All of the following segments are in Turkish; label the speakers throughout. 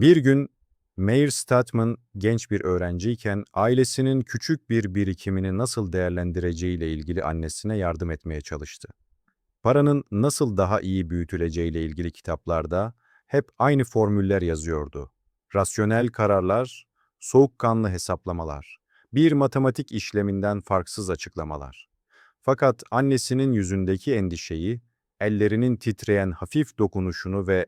Speaker 1: Bir gün Meir Statman genç bir öğrenciyken ailesinin küçük bir birikimini nasıl değerlendireceğiyle ilgili annesine yardım etmeye çalıştı. Paranın nasıl daha iyi büyütüleceğiyle ilgili kitaplarda hep aynı formüller yazıyordu. Rasyonel kararlar, soğukkanlı hesaplamalar, bir matematik işleminden farksız açıklamalar. Fakat annesinin yüzündeki endişeyi, ellerinin titreyen hafif dokunuşunu ve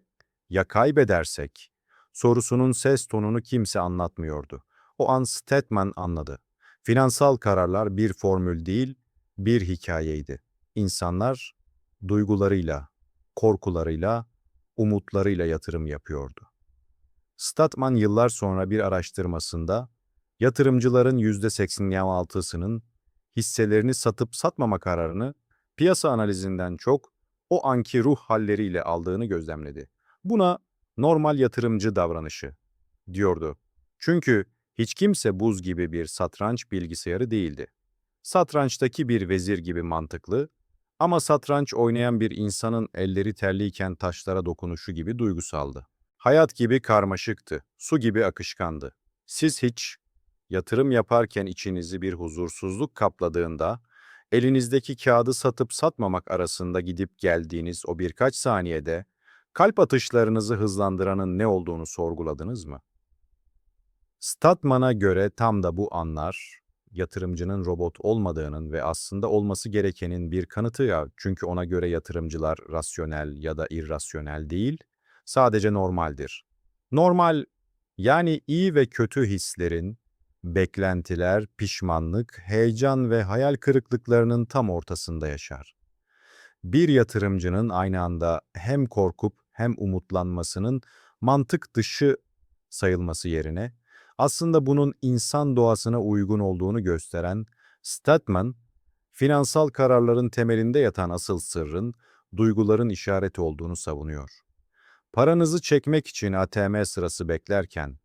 Speaker 1: "Ya kaybedersek?" Sorusunun ses tonunu kimse anlatmıyordu. O an Stedman anladı. Finansal kararlar bir formül değil, bir hikayeydi. İnsanlar duygularıyla, korkularıyla, umutlarıyla yatırım yapıyordu. Statman yıllar sonra bir araştırmasında yatırımcıların %86'sının hisselerini satıp satmama kararını piyasa analizinden çok o anki ruh halleriyle aldığını gözlemledi. Buna normal yatırımcı davranışı diyordu. Çünkü hiç kimse buz gibi bir satranç bilgisayarı değildi. Satrançtaki bir vezir gibi mantıklı ama satranç oynayan bir insanın elleri terliyken taşlara dokunuşu gibi duygusaldı. Hayat gibi karmaşıktı, su gibi akışkandı. Siz hiç yatırım yaparken içinizi bir huzursuzluk kapladığında, elinizdeki kağıdı satıp satmamak arasında gidip geldiğiniz o birkaç saniyede kalp atışlarınızı hızlandıranın ne olduğunu sorguladınız mı? Statman'a göre tam da bu anlar, yatırımcının robot olmadığının ve aslında olması gerekenin bir kanıtı ya. Çünkü ona göre yatırımcılar rasyonel ya da irrasyonel değil, sadece normaldir. Normal, yani iyi ve kötü hislerin, beklentiler, pişmanlık, heyecan ve hayal kırıklıklarının tam ortasında yaşar. Bir yatırımcının aynı anda hem korkup hem umutlanmasının mantık dışı sayılması yerine, aslında bunun insan doğasına uygun olduğunu gösteren Statman, finansal kararların temelinde yatan asıl sırrın duyguların işareti olduğunu savunuyor. Paranızı çekmek için ATM sırası beklerken,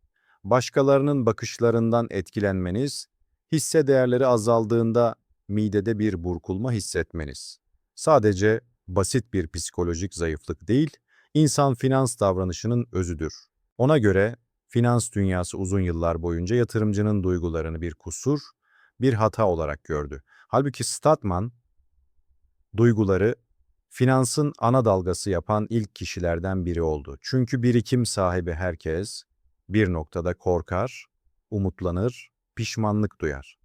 Speaker 1: başkalarının bakışlarından etkilenmeniz, hisse değerleri azaldığında midede bir burkulma hissetmeniz. Sadece basit bir psikolojik zayıflık değil, insan finans davranışının özüdür. Ona göre finans dünyası uzun yıllar boyunca yatırımcının duygularını bir kusur, bir hata olarak gördü. Halbuki Statman, duyguları finansın ana dalgası yapan ilk kişilerden biri oldu. Çünkü birikim sahibi herkes bir noktada korkar, umutlanır, pişmanlık duyar.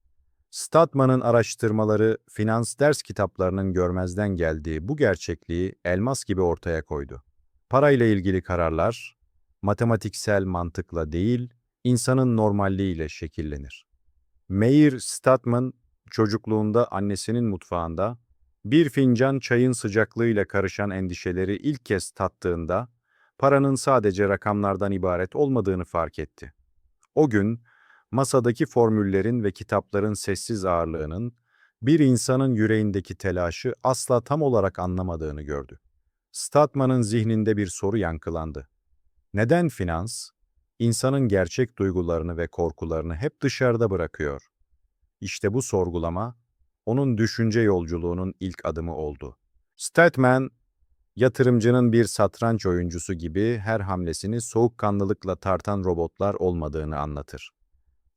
Speaker 1: Statman'ın araştırmaları finans ders kitaplarının görmezden geldiği bu gerçekliği elmas gibi ortaya koydu. Parayla ilgili kararlar, matematiksel mantıkla değil, insanın normalliğiyle şekillenir. Meir Statman, çocukluğunda annesinin mutfağında, bir fincan çayın sıcaklığıyla karışan endişeleri ilk kez tattığında, paranın sadece rakamlardan ibaret olmadığını fark etti. O gün, masadaki formüllerin ve kitapların sessiz ağırlığının, bir insanın yüreğindeki telaşı asla tam olarak anlamadığını gördü. Statman'ın zihninde bir soru yankılandı. Neden finans, insanın gerçek duygularını ve korkularını hep dışarıda bırakıyor? İşte bu sorgulama, onun düşünce yolculuğunun ilk adımı oldu. Statman, yatırımcının bir satranç oyuncusu gibi her hamlesini soğukkanlılıkla tartan robotlar olmadığını anlatır.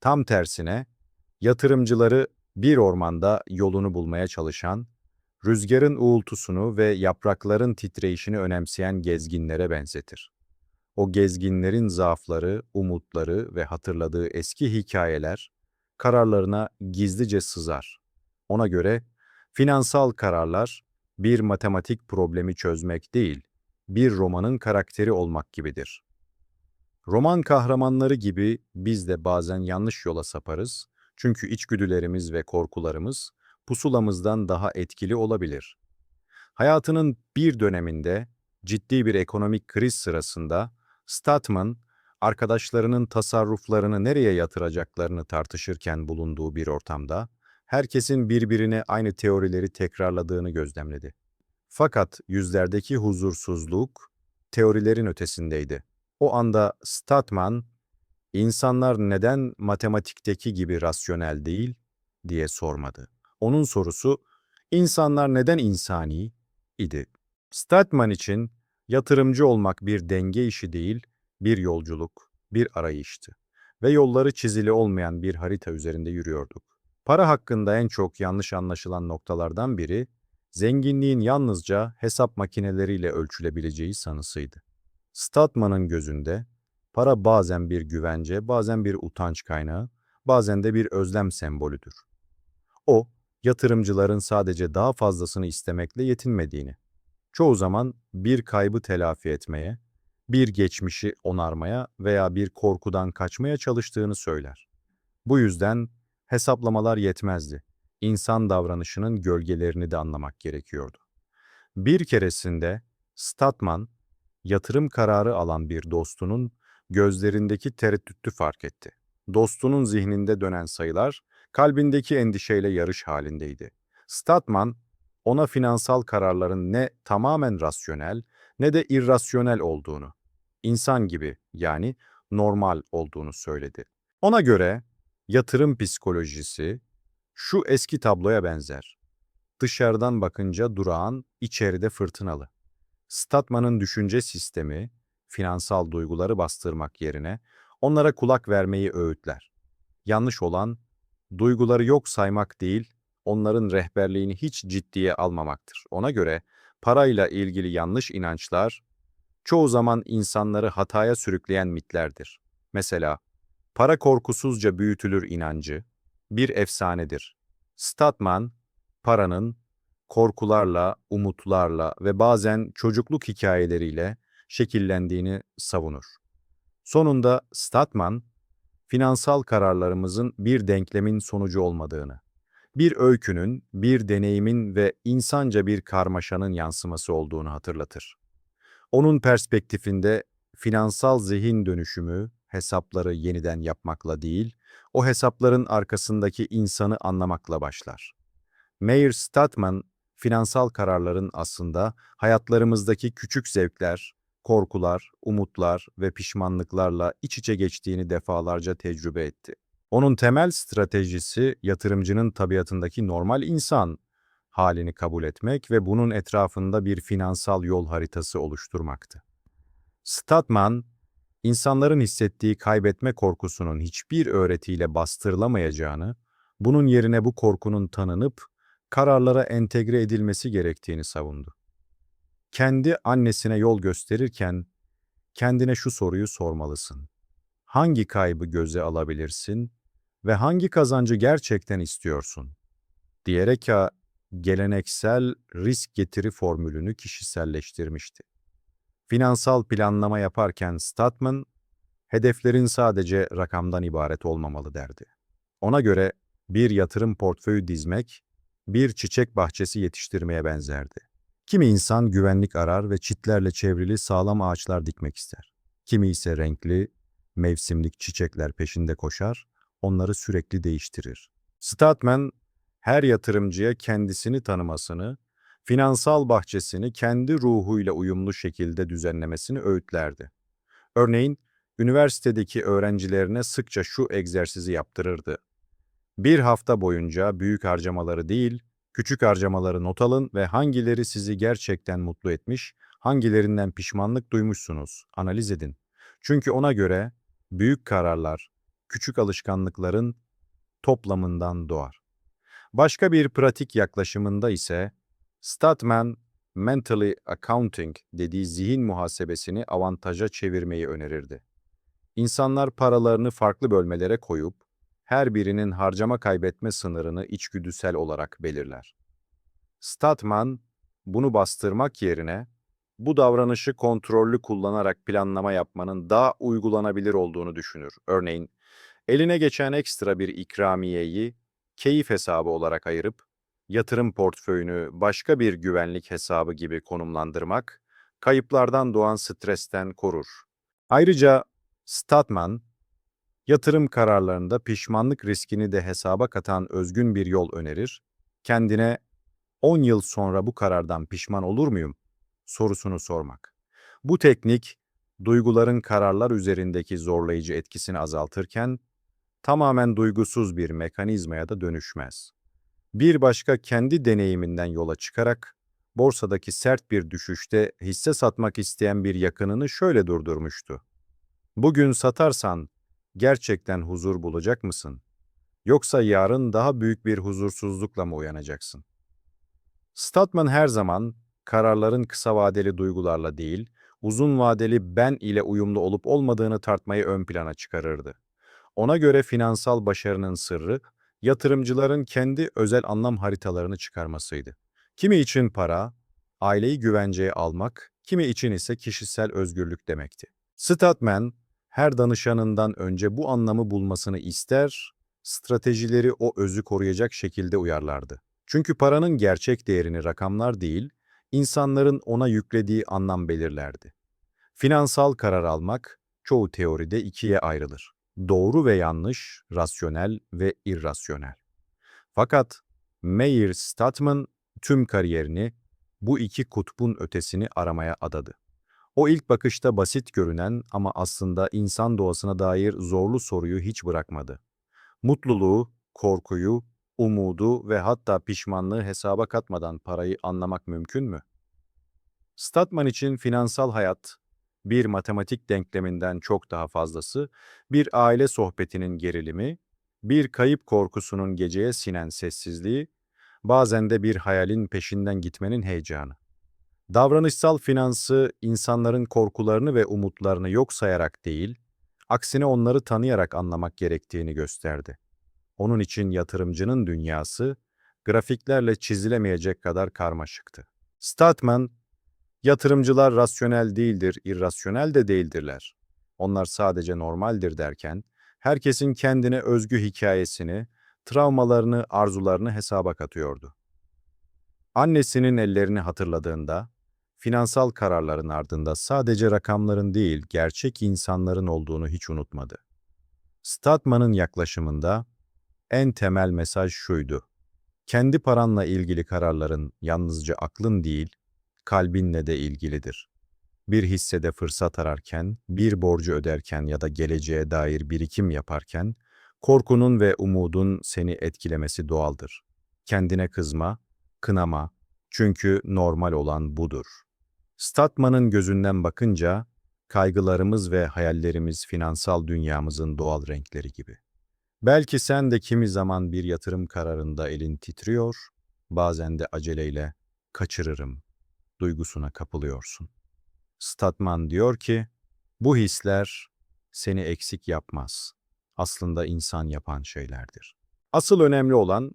Speaker 1: Tam tersine, yatırımcıları bir ormanda yolunu bulmaya çalışan, rüzgarın uğultusunu ve yaprakların titreyişini önemseyen gezginlere benzetir. O gezginlerin zaafları, umutları ve hatırladığı eski hikayeler kararlarına gizlice sızar. Ona göre finansal kararlar bir matematik problemi çözmek değil, bir romanın karakteri olmak gibidir. Roman kahramanları gibi biz de bazen yanlış yola saparız çünkü içgüdülerimiz ve korkularımız pusulamızdan daha etkili olabilir. Hayatının bir döneminde ciddi bir ekonomik kriz sırasında Statman, arkadaşlarının tasarruflarını nereye yatıracaklarını tartışırken bulunduğu bir ortamda, herkesin birbirine aynı teorileri tekrarladığını gözlemledi. Fakat yüzlerdeki huzursuzluk teorilerin ötesindeydi. O anda Statman, insanlar neden matematikteki gibi rasyonel değil diye sormadı. Onun sorusu, insanlar neden insani idi. Statman için Yatırımcı olmak bir denge işi değil, bir yolculuk. bir arayıştı ve yolları çizili olmayan bir harita üzerinde yürüyorduk. Para hakkında en çok yanlış anlaşılan noktalardan biri, zenginliğin yalnızca hesap makineleriyle ölçülebileceği sanısıydı. Statman'ın gözünde para bazen bir güvence, bazen bir utanç kaynağı, bazen de bir özlem sembolüdür. O, yatırımcıların sadece daha fazlasını istemekle yetinmediğini, çoğu zaman bir kaybı telafi etmeye, bir geçmişi onarmaya veya bir korkudan kaçmaya çalıştığını söyler. Bu yüzden hesaplamalar yetmezdi. İnsan davranışının gölgelerini de anlamak gerekiyordu. Bir keresinde Statman, yatırım kararı alan bir dostunun gözlerindeki tereddütü fark etti. Dostunun zihninde dönen sayılar, kalbindeki endişeyle yarış halindeydi. Statman, ona finansal kararların ne tamamen rasyonel ne de irrasyonel olduğunu, insan gibi yani normal olduğunu söyledi. Ona göre yatırım psikolojisi şu eski tabloya benzer. Dışarıdan bakınca durağan, içeride fırtınalı. Statman'ın düşünce sistemi, finansal duyguları bastırmak yerine onlara kulak vermeyi öğütler. Yanlış olan, duyguları yok saymak değil, onların rehberliğini hiç ciddiye almamaktır. Ona göre parayla ilgili yanlış inançlar, çoğu zaman insanları hataya sürükleyen mitlerdir. Mesela, para korkusuzca büyütülür inancı, bir efsanedir. Statman, paranın korkularla, umutlarla ve bazen çocukluk hikayeleriyle şekillendiğini savunur. Sonunda Statman, finansal kararlarımızın bir denklemin sonucu olmadığını, bir öykünün, bir deneyimin ve insanca bir karmaşanın yansıması olduğunu hatırlatır. Onun perspektifinde finansal zihin dönüşümü hesapları yeniden yapmakla değil, o hesapların arkasındaki insanı anlamakla başlar. Meyer Statman, finansal kararların aslında hayatlarımızdaki küçük zevkler, korkular, umutlar ve pişmanlıklarla iç içe geçtiğini defalarca tecrübe etti. Onun temel stratejisi yatırımcının tabiatındaki normal insan halini kabul etmek ve bunun etrafında bir finansal yol haritası oluşturmaktı. Statman, insanların hissettiği kaybetme korkusunun hiçbir öğretiyle bastırılamayacağını, bunun yerine bu korkunun tanınıp kararlara entegre edilmesi gerektiğini savundu. Kendi annesine yol gösterirken kendine şu soruyu sormalısın. Hangi kaybı göze alabilirsin ve hangi kazancı gerçekten istiyorsun? Diyerek geleneksel risk getiri formülünü kişiselleştirmişti. Finansal planlama yaparken Statman, hedeflerin sadece rakamdan ibaret olmamalı derdi. Ona göre bir yatırım portföyü dizmek, bir çiçek bahçesi yetiştirmeye benzerdi. Kimi insan güvenlik arar ve çitlerle çevrili sağlam ağaçlar dikmek ister. Kimi ise renkli, mevsimlik çiçekler peşinde koşar, onları sürekli değiştirir. Statman, her yatırımcıya kendisini tanımasını, finansal bahçesini kendi ruhuyla uyumlu şekilde düzenlemesini öğütlerdi. Örneğin, üniversitedeki öğrencilerine sıkça şu egzersizi yaptırırdı. Bir hafta boyunca büyük harcamaları değil, küçük harcamaları not alın ve hangileri sizi gerçekten mutlu etmiş, hangilerinden pişmanlık duymuşsunuz, analiz edin. Çünkü ona göre büyük kararlar, küçük alışkanlıkların toplamından doğar. Başka bir pratik yaklaşımında ise Statman Mentally Accounting dediği zihin muhasebesini avantaja çevirmeyi önerirdi. İnsanlar paralarını farklı bölmelere koyup her birinin harcama kaybetme sınırını içgüdüsel olarak belirler. Statman bunu bastırmak yerine bu davranışı kontrollü kullanarak planlama yapmanın daha uygulanabilir olduğunu düşünür. Örneğin, eline geçen ekstra bir ikramiyeyi keyif hesabı olarak ayırıp, yatırım portföyünü başka bir güvenlik hesabı gibi konumlandırmak, kayıplardan doğan stresten korur. Ayrıca Statman, yatırım kararlarında pişmanlık riskini de hesaba katan özgün bir yol önerir, kendine 10 yıl sonra bu karardan pişman olur muyum sorusunu sormak. Bu teknik, duyguların kararlar üzerindeki zorlayıcı etkisini azaltırken, tamamen duygusuz bir mekanizmaya da dönüşmez. Bir başka kendi deneyiminden yola çıkarak, borsadaki sert bir düşüşte hisse satmak isteyen bir yakınını şöyle durdurmuştu. Bugün satarsan gerçekten huzur bulacak mısın? Yoksa yarın daha büyük bir huzursuzlukla mı uyanacaksın? Statman her zaman kararların kısa vadeli duygularla değil, uzun vadeli ben ile uyumlu olup olmadığını tartmayı ön plana çıkarırdı. Ona göre finansal başarının sırrı, yatırımcıların kendi özel anlam haritalarını çıkarmasıydı. Kimi için para, aileyi güvenceye almak, kimi için ise kişisel özgürlük demekti. Statman, her danışanından önce bu anlamı bulmasını ister, stratejileri o özü koruyacak şekilde uyarlardı. Çünkü paranın gerçek değerini rakamlar değil, insanların ona yüklediği anlam belirlerdi. Finansal karar almak çoğu teoride ikiye ayrılır. Doğru ve yanlış, rasyonel ve irrasyonel. Fakat Meyer Statman tüm kariyerini bu iki kutbun ötesini aramaya adadı. O ilk bakışta basit görünen ama aslında insan doğasına dair zorlu soruyu hiç bırakmadı. Mutluluğu, korkuyu, umudu ve hatta pişmanlığı hesaba katmadan parayı anlamak mümkün mü? Statman için finansal hayat, bir matematik denkleminden çok daha fazlası, bir aile sohbetinin gerilimi, bir kayıp korkusunun geceye sinen sessizliği, bazen de bir hayalin peşinden gitmenin heyecanı. Davranışsal finansı insanların korkularını ve umutlarını yok sayarak değil, aksine onları tanıyarak anlamak gerektiğini gösterdi. Onun için yatırımcının dünyası grafiklerle çizilemeyecek kadar karmaşıktı. Statman, yatırımcılar rasyonel değildir, irrasyonel de değildirler. Onlar sadece normaldir derken, herkesin kendine özgü hikayesini, travmalarını, arzularını hesaba katıyordu. Annesinin ellerini hatırladığında, finansal kararların ardında sadece rakamların değil, gerçek insanların olduğunu hiç unutmadı. Statman'ın yaklaşımında en temel mesaj şuydu. Kendi paranla ilgili kararların yalnızca aklın değil, kalbinle de ilgilidir. Bir hissede fırsat ararken, bir borcu öderken ya da geleceğe dair birikim yaparken, korkunun ve umudun seni etkilemesi doğaldır. Kendine kızma, kınama, çünkü normal olan budur. Statman'ın gözünden bakınca, kaygılarımız ve hayallerimiz finansal dünyamızın doğal renkleri gibi. Belki sen de kimi zaman bir yatırım kararında elin titriyor, bazen de aceleyle kaçırırım duygusuna kapılıyorsun. Statman diyor ki, bu hisler seni eksik yapmaz. Aslında insan yapan şeylerdir. Asıl önemli olan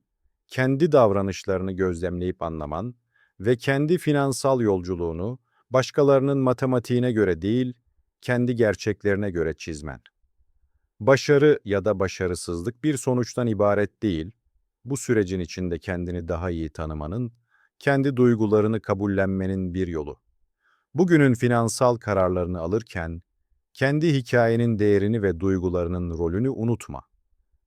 Speaker 1: kendi davranışlarını gözlemleyip anlaman ve kendi finansal yolculuğunu başkalarının matematiğine göre değil, kendi gerçeklerine göre çizmen. Başarı ya da başarısızlık bir sonuçtan ibaret değil, bu sürecin içinde kendini daha iyi tanımanın, kendi duygularını kabullenmenin bir yolu. Bugünün finansal kararlarını alırken, kendi hikayenin değerini ve duygularının rolünü unutma.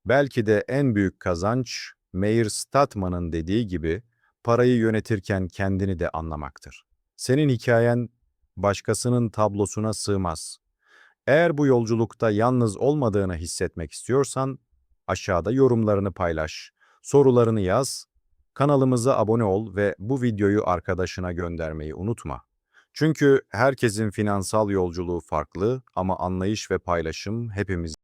Speaker 1: Belki de en büyük kazanç, Meir Statman'ın dediği gibi, parayı yönetirken kendini de anlamaktır. Senin hikayen, başkasının tablosuna sığmaz. Eğer bu yolculukta yalnız olmadığını hissetmek istiyorsan, aşağıda yorumlarını paylaş, sorularını yaz, kanalımıza abone ol ve bu videoyu arkadaşına göndermeyi unutma. Çünkü herkesin finansal yolculuğu farklı ama anlayış ve paylaşım hepimiz